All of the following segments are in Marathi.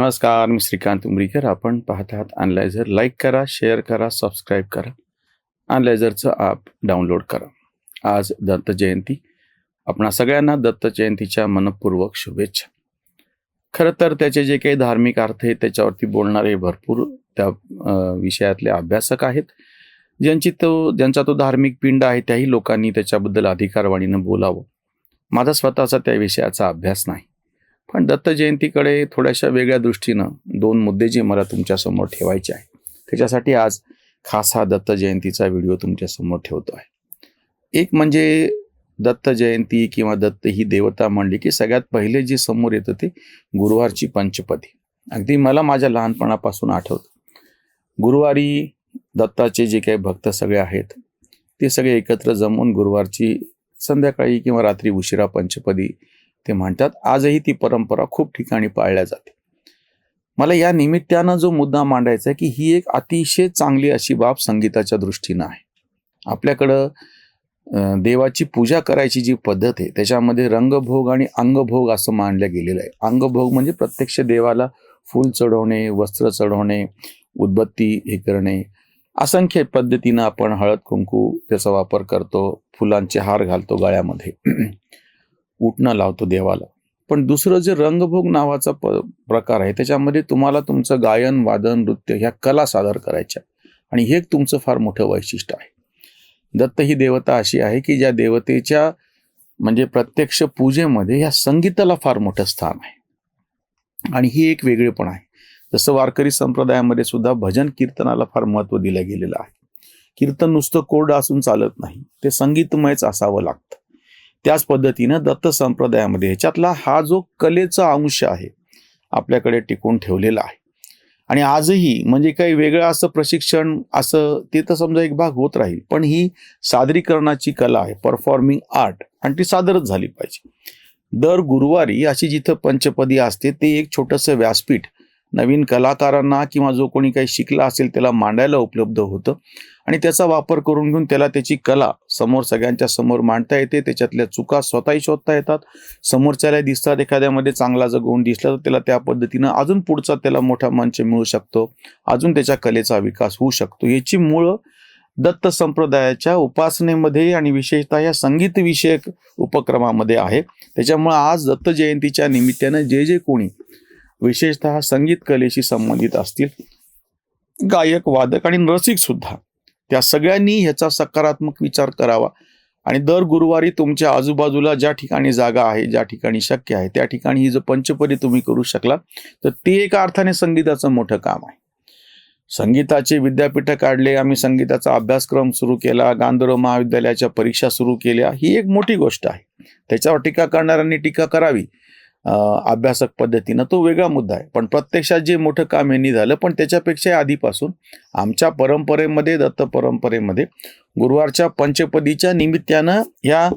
नमस्कार मी श्रीकांत उमरीकर. आपण पाहत आहात अनलायझर लाईक करा शेअर करा सबस्क्राईब करा. अनलायझरचं ॲप डाउनलोड करा. आज दत्त जयंती. आपणा सगळ्यांना दत्त जयंतीच्या मनपूर्वक शुभेच्छा. खरं तर त्याचे जे काही धार्मिक अर्थ आहेत त्याच्यावरती बोलणारे भरपूर त्या विषयातले अभ्यासक आहेत. ज्यांची तो ज्यांचा तो धार्मिक पिंड आहे त्याही लोकांनी त्याच्याबद्दल अधिकारवाणीनं बोलावं. माझा स्वतःचा त्या विषयाचा अभ्यास नाही. पण दत्त जयंतीकडे थोड्याशा वेगळ्या दृष्टीनं दोन मुद्दे जे मला तुमच्यासमोर ठेवायचे आहे त्याच्यासाठी आज खास हा दत्त जयंतीचा व्हिडिओ तुमच्यासमोर ठेवतो आहे. एक म्हणजे दत्त जयंती किंवा दत्त ही देवता म्हणली की सगळ्यात पहिले जे समोर येतं ते गुरुवारची पंचपदी. अगदी मला माझ्या लहानपणापासून आठवतं. गुरुवारी दत्ताचे जे काही भक्त सगळे आहेत ते सगळे एकत्र जमून गुरुवारची संध्याकाळी किंवा रात्री उशिरा पंचपदी ते म्हणतात आजही ती परंपरा खूप ठिकाणी पाळल्या जाते. मला या निमित्तानं जो मुद्दा मांडायचा आहे की ही एक अतिशय चांगली अशी बाब संगीताच्या दृष्टीनं आहे. आपल्याकडं देवाची पूजा करायची जी पद्धत आहे त्याच्यामध्ये रंगभोग आणि अंगभोग असं मानलं गेलेलं आहे. अंगभोग म्हणजे प्रत्यक्ष देवाला फूल चढवणे वस्त्र चढवणे उदबत्ती हे करणे. असंख्य पद्धतीनं आपण हळद कुंकू त्याचा वापर करतो फुलांचे हार घालतो गळ्यामध्ये. उठणं लावतो देवाला. पण दुसरं जे रंगभोग नावाचा प प्रकार आहे त्याच्यामध्ये तुम्हाला तुमचं गायन वादन नृत्य ह्या कला सादर करायच्या आणि हे एक तुमचं फार मोठं वैशिष्ट्य आहे. दत्त ही देवता अशी आहे की ज्या देवतेच्या म्हणजे प्रत्यक्ष पूजेमध्ये ह्या संगीताला फार मोठं स्थान आहे. आणि ही एक वेगळेपण आहे. जसं वारकरी संप्रदायामध्ये सुद्धा भजन कीर्तनाला फार महत्त्व दिलं गेलेलं आहे. कीर्तन नुसतं कोरडं असून चालत नाही. ते संगीतमयच असावं लागतं. त्याच पद्धतीनं दत्त संप्रदायामध्ये ह्याच्यातला हा जो कलेचा अंश आहे आपल्याकडे टिकून ठेवलेला आहे. आणि आजही म्हणजे काही वेगळं असं प्रशिक्षण असं ते तर समजा एक भाग होत राहील पण ही सादरीकरणाची कला आहे परफॉर्मिंग आर्ट आणि ती सादरच झाली पाहिजे. दर गुरुवारी अशी जिथं पंचपदी असते ते एक छोटंसं व्यासपीठ नवीन कलाकारांना किंवा जो कोणी काही शिकला असेल त्याला मांडायला उपलब्ध होतं. आणि त्याचा वापर करून घेऊन त्याला त्याची कला समोर सगळ्यांच्या समोर मांडता येते. त्याच्यातल्या चुका स्वतःही शोधता येतात. समोरच्याला दिसतात एखाद्यामध्ये चांगला जर गुण दिसला तर त्याला त्या पद्धतीनं अजून पुढचा त्याला मोठा मंच मिळू शकतो. अजून त्याच्या कलेचा विकास होऊ शकतो. याची मुळं दत्त संप्रदायाच्या उपासनेमध्ये आणि विशेषतः या संगीत विषयक उपक्रमामध्ये आहे. त्याच्यामुळं आज दत्त जयंतीच्या निमित्तानं जे जे कोणी विशेषतः संगीत कलेशी संबंधित असतील. गायक वादक आणि रसिक सुद्धा. त्या सगळ्यांनी ह्याचा सकारात्मक विचार करावा. आणि दर गुरुवारी तुमच्या आजूबाजूला ज्या ठिकाणी जागा आहे ज्या ठिकाणी शक्य आहे त्या ठिकाणी ही जर पंचपदी तुम्ही करू शकला तर ते एका अर्थाने संगीताचं मोठं काम आहे. संगीताचे विद्यापीठ काढले आम्ही संगीताचा अभ्यासक्रम सुरू केला गांधर्व महाविद्यालयाच्या परीक्षा सुरू केल्या ही एक मोठी गोष्ट आहे. त्याच्यावर टीका करणाऱ्यांनी टीका करावी. अभ्यासक पद्धतीनं तो वेगळा मुद्दा आहे. पण प्रत्यक्षात जे मोठं काम यांनी झालं पण त्याच्यापेक्षा आधीपासून आमच्या परंपरेमध्ये दत्त परंपरेमध्ये गुरुवारच्या पंचपदीच्या निमित्तानं ह्या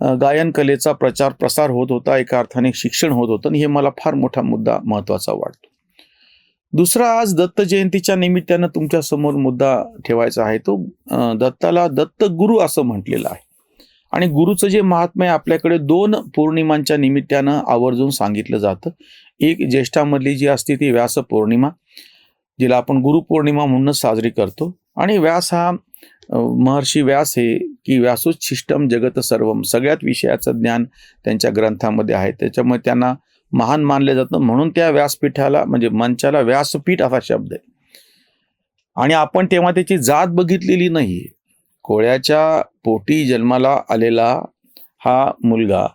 गायनकलेचा गायन कलेचा प्रचार प्रसार होत होता. एका अर्थाने शिक्षण होत होतं. आणि हे मला फार मोठा मुद्दा महत्त्वाचा वाटतो. दुसरा आज दत्त जयंतीच्या निमित्तानं तुमच्यासमोर मुद्दा ठेवायचा आहे. तो दत्ताला दत्त गुरु असं म्हटलेलं आहे. आणि गुरुचं जे महात्म्य आपल्याकडे दोन पौर्णिमांच्या निमित्तानं आवर्जून सांगितलं जातं. एक ज्येष्ठामधली जी असते ती व्यास पौर्णिमा जिला आपण गुरुपौर्णिमा म्हणूनच साजरी करतो. आणि व्यास हा महर्षी व्यास हे की व्यासोच्छिष्टम जगत सर्वम सगळ्यात विषयाचं ज्ञान त्यांच्या ग्रंथामध्ये आहे. त्याच्यामुळे त्यांना महान मानलं जातं. म्हणून त्या व्यासपीठाला म्हणजे मंचाला व्यासपीठ असा शब्द आहे. आणि आपण तेव्हा त्याची जात बघितलेली नाही कोळ्याच्या पोटी जन्माला आलेला हा मुलगा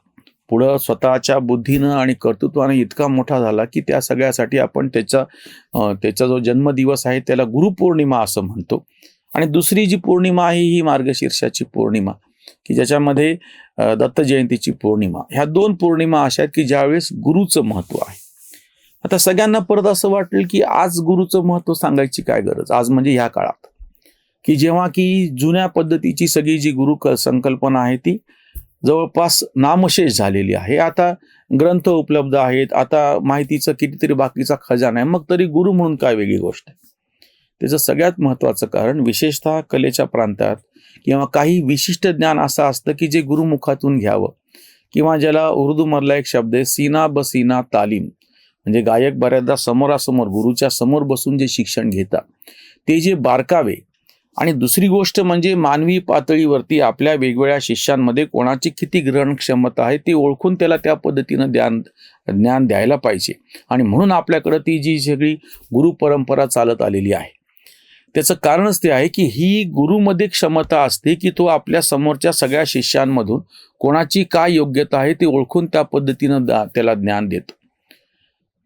पुढं स्वतःच्या बुद्धीनं आणि कर्तृत्वानं इतका मोठा झाला की त्या सगळ्यासाठी आपण त्याचा त्याचा जो जन्मदिवस आहे त्याला गुरुपौर्णिमा असं म्हणतो. आणि दुसरी जी पौर्णिमा आहे ही मार्गशीर्षाची पौर्णिमा की ज्याच्यामध्ये दत्त जयंतीची पौर्णिमा. ह्या दोन पौर्णिमा अशा आहेत की ज्यावेळेस गुरुचं महत्त्व आहे. आता सगळ्यांना परत असं वाटेल की आज गुरुचं महत्त्व सांगायची काय गरज? आज म्हणजे ह्या काळात. की जेव्हा की जुन्या पद्धतीची सगळी जी गुरु संकल्पना आहे ती जवळपास नामशेष झालेली आहे. आता ग्रंथ उपलब्ध आहेत आता माहितीचं कितीतरी बाकीचा खजाना आहे मग तरी गुरु म्हणून काय वेगळी गोष्ट आहे? त्याचं सगळ्यात महत्त्वाचं कारण विशेषतः कलेच्या प्रांतात किंवा काही विशिष्ट ज्ञान असं असतं की जे गुरुमुखातून घ्यावं. किंवा ज्याला उर्दूमधला एक शब्द आहे सीना बसीना तालीम. म्हणजे गायक बऱ्याचदा समोरासमोर गुरुच्या समोर बसून जे शिक्षण घेतात ते जे बारकावे आणि दुसरी गोष्ट म्हणजे मानवी पातळीवरती आपल्या वेगवेगळ्या शिष्यांमध्ये कोणाची किती ग्रहण क्षमता आहे ती ओळखून त्याला त्या पद्धतीनं ज्ञान ज्ञान द्यायला पाहिजे. आणि म्हणून आपल्याकडं ती जी सगळी गुरु परंपरा चालत आलेली आहे. त्याचं कारणच ते आहे की ही गुरुमध्ये क्षमता असते की तो आपल्या समोरच्या सगळ्या शिष्यांमधून कोणाची काय योग्यता आहे ती ओळखून त्या पद्धतीनं दा- त्याला ज्ञान देतो.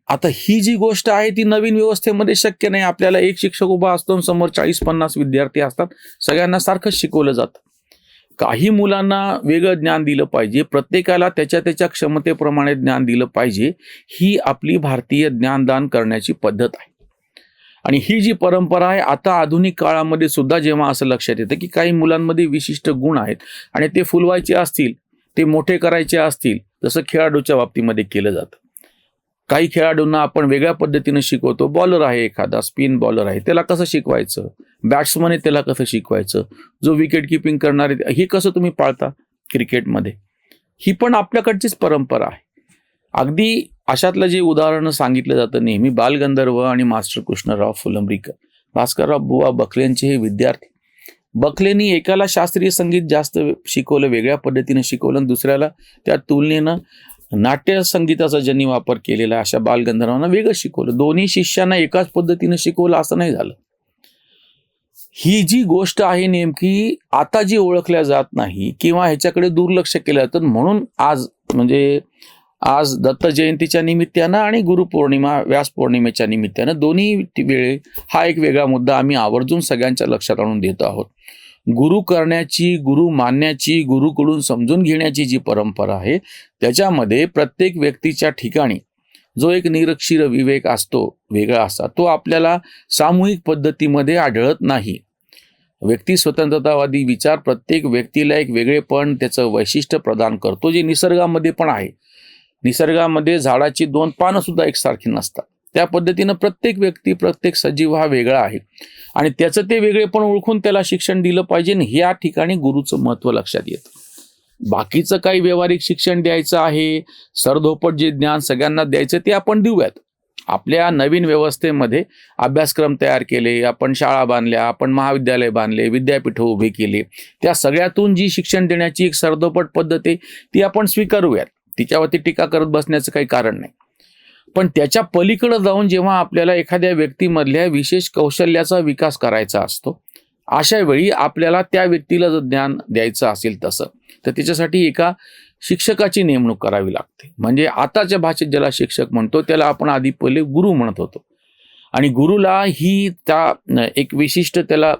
आता ही जी गोष्ट आहे ती नवीन व्यवस्थेमध्ये शक्य नाही. आपल्याला एक शिक्षक उभा असतो समोर चाळीस पन्नास विद्यार्थी असतात. सगळ्यांना सारखंच शिकवलं जातं. काही मुलांना वेगळं ज्ञान दिलं पाहिजे. प्रत्येकाला त्याच्या त्याच्या क्षमतेप्रमाणे ज्ञान दिलं पाहिजे. ही आपली भारतीय ज्ञानदान करण्याची पद्धत आहे. आणि ही जी परंपरा आहे आता आधुनिक काळामध्ये सुद्धा जेव्हा असं लक्षात येतं की काही मुलांमध्ये विशिष्ट गुण आहेत आणि ते फुलवायचे असतील ते मोठे करायचे असतील जसं खेळाडूच्या बाबतीमध्ये केलं जातं. काही खेळाडूंना आपण वेगळ्या पद्धतीनं शिकवतो. बॉलर आहे एखादा स्पिन बॉलर आहे. त्याला कसं शिकवायचं? बॅट्समन आहे त्याला कसं शिकवायचं? जो विकेट किपिंग करणार आहे हे कसं तुम्ही पाळता क्रिकेटमध्ये? ही पण आपल्याकडचीच परंपरा आहे. अगदी अशातलं जे उदाहरण सांगितलं जातं नेहमी बालगंधर्व आणि मास्टर कृष्णराव फुलंब्रीकर भास्करराव बुवा बखलेंचे हे विद्यार्थी. बखलेंनी एकाला शास्त्रीय संगीत जास्त शिकवलं वेगळ्या पद्धतीनं शिकवलं दुसऱ्याला त्या तुलनेनं नाट्य संगीताचा ज्यांनी वापर केलेला अशा बालगंधर्वांना वेगळं शिकवलं. दोन्ही शिष्यांना एकाच पद्धतीनं शिकवलं असं नाही झालं. ही जी गोष्ट आहे नेमकी आता जी ओळखल्या जात नाही किंवा ह्याच्याकडे दुर्लक्ष केलं जातं म्हणून आज म्हणजे आज दत्त जयंतीच्या निमित्तानं आणि गुरुपौर्णिमा व्यास पौर्णिमेच्या निमित्तानं दोन्ही वेळे हा एक वेगळा मुद्दा आम्ही आवर्जून सगळ्यांच्या लक्षात आणून देत आहोत. गुरु करण्याची गुरु मानण्याची गुरुकडून समजून घेण्याची जी परंपरा आहे त्याच्यामध्ये प्रत्येक व्यक्तीच्या ठिकाणी जो एक निरक्षीर विवेक असतो वेगळा असा तो आपल्याला सामूहिक पद्धतीमध्ये आढळत नाही. व्यक्ती स्वतंत्रतावादी विचार प्रत्येक व्यक्तीला एक वेगळेपण त्याचं वैशिष्ट्य प्रदान करतो जे निसर्गामध्ये पण आहे. निसर्गामध्ये झाडाची दोन पानं सुद्धा एकसारखी नसतात. त्या पद्धतीनं प्रत्येक व्यक्ती प्रत्येक सजीव हा वेगळा आहे. आणि त्याचं ते वेगळेपण ओळखून त्याला शिक्षण दिलं पाहिजे ह्या ठिकाणी गुरुचं महत्त्व लक्षात येतं. बाकीचं काही व्यावहारिक शिक्षण द्यायचं आहे सरधोपट जे ज्ञान सगळ्यांना द्यायचं ते आपण देऊयात. आपल्या नवीन व्यवस्थेमध्ये अभ्यासक्रम तयार केले आपण शाळा बांधल्या आपण महाविद्यालय बांधले विद्यापीठ उभे केले त्या सगळ्यातून जी शिक्षण देण्याची एक सरधोपट पद्धत आहे ती आपण स्वीकारूयात. तिच्यावरती टीका करत बसण्याचं काही कारण नाही. पण त्याच्या पलीकडे जाऊन जेव्हा आपल्याला एखाद्या व्यक्तीमधल्या विशेष कौशल्याचा विकास करायचा असतो अशा वेळी आपल्याला त्या व्यक्तीला जर ज्ञान द्यायचं असेल तसं तर त्याच्यासाठी एका शिक्षकाची नेमणूक करावी लागते. म्हणजे आताच्या भाषेत ज्याला शिक्षक म्हणतो त्याला आपण आधी पहिले गुरु म्हणत होतो. आणि गुरुला ही त्या एक विशिष्ट त्याला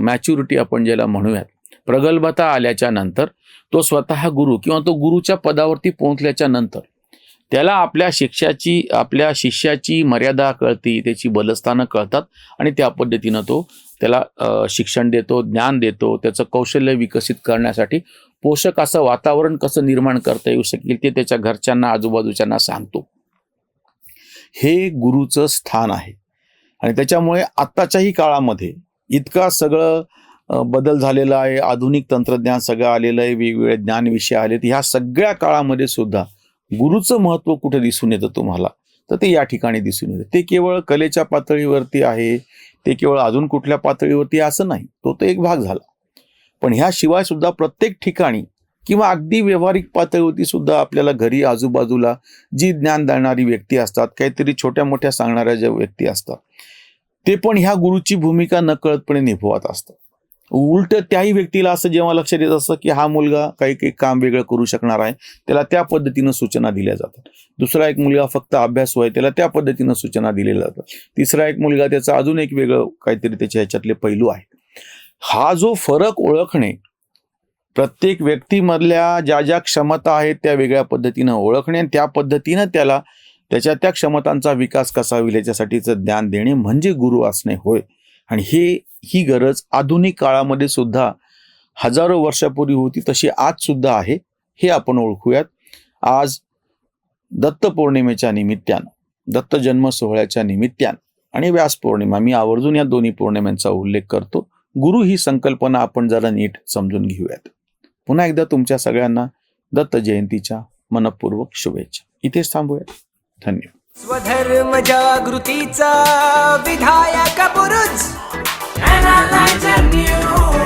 मॅच्युरिटी आपण ज्याला म्हणूयात प्रगल्भता आल्याच्यानंतर तो स्वतः गुरु किंवा तो गुरुच्या पदावरती पोहोचल्याच्या नंतर त्याला आपल्या शिक्षाची आपल्या शिष्याची मर्यादा कळती त्याची बलस्थानं कळतात आणि त्या पद्धतीनं तो त्याला शिक्षण देतो ज्ञान देतो त्याचं कौशल्य विकसित करण्यासाठी पोषक असं वातावरण कसं निर्माण करता येऊ शकेल ते त्याच्या घरच्यांना आजूबाजूच्यांना सांगतो. हे गुरुचं स्थान आहे. आणि त्याच्यामुळे आत्ताच्याही काळामध्ये इतका सगळं बदल झालेला आहे आधुनिक तंत्रज्ञान सगळं आलेलं आहे वेगवेगळे ज्ञानविषय आलेत ह्या सगळ्या काळामध्ये सुद्धा गुरुचं महत्त्व कुठे दिसून येतं तुम्हाला? तर ते या ठिकाणी दिसून येतं. ते केवळ कलेच्या पातळीवरती आहे ते केवळ अजून कुठल्या पातळीवरती असं नाही. तो तर एक भाग झाला. पण ह्याशिवाय सुद्धा प्रत्येक ठिकाणी किंवा अगदी व्यावहारिक पातळीवरती सुद्धा आपल्याला घरी आजूबाजूला जी ज्ञान देणारी व्यक्ती असतात काहीतरी छोट्या मोठ्या सांगणाऱ्या ज्या व्यक्ती असतात ते पण ह्या गुरुची भूमिका नकळतपणे निभवत असतात. उलट त्याही व्यक्तीला असं जेव्हा लक्षात येत असतं की हा मुलगा काही काही काम वेगळं करू शकणार आहे त्याला त्या पद्धतीनं सूचना दिल्या जातात. दुसरा एक मुलगा फक्त अभ्यास आहे त्याला त्या पद्धतीनं सूचना दिल्या जातात. तिसरा एक मुलगा त्याचा अजून एक वेगळं काहीतरी त्याच्या ह्याच्यातले पैलू आहे हा जो फरक ओळखणे प्रत्येक व्यक्तीमधल्या ज्या ज्या क्षमता आहेत त्या वेगळ्या पद्धतीनं ओळखणे आणि त्या पद्धतीनं त्याला त्याच्या त्या क्षमतांचा विकास कसा होईल याच्यासाठीचं ज्ञान देणे म्हणजे गुरु असणे होय. आणि हे ही गरज आधुनिक काळामध्ये सुद्धा हजारो वर्षापूर्वी होती तशी आज सुद्धा आहे हे आपण ओळखूयात. आज दत्त पौर्णिमेच्या निमित्तानं दत्त जन्म सोहळ्याच्या निमित्तानं आणि व्यास पौर्णिमा मी आवर्जून या दोन्ही पौर्णिमांचा उल्लेख करतो. गुरु ही संकल्पना आपण जरा नीट समजून घेऊयात. पुन्हा एकदा तुमच्या सगळ्यांना दत्त जयंतीच्या मनपूर्वक शुभेच्छा. इथेच थांबूयात. धन्यवाद. स्वधर्म जागृतीचा विधायक and I like a new.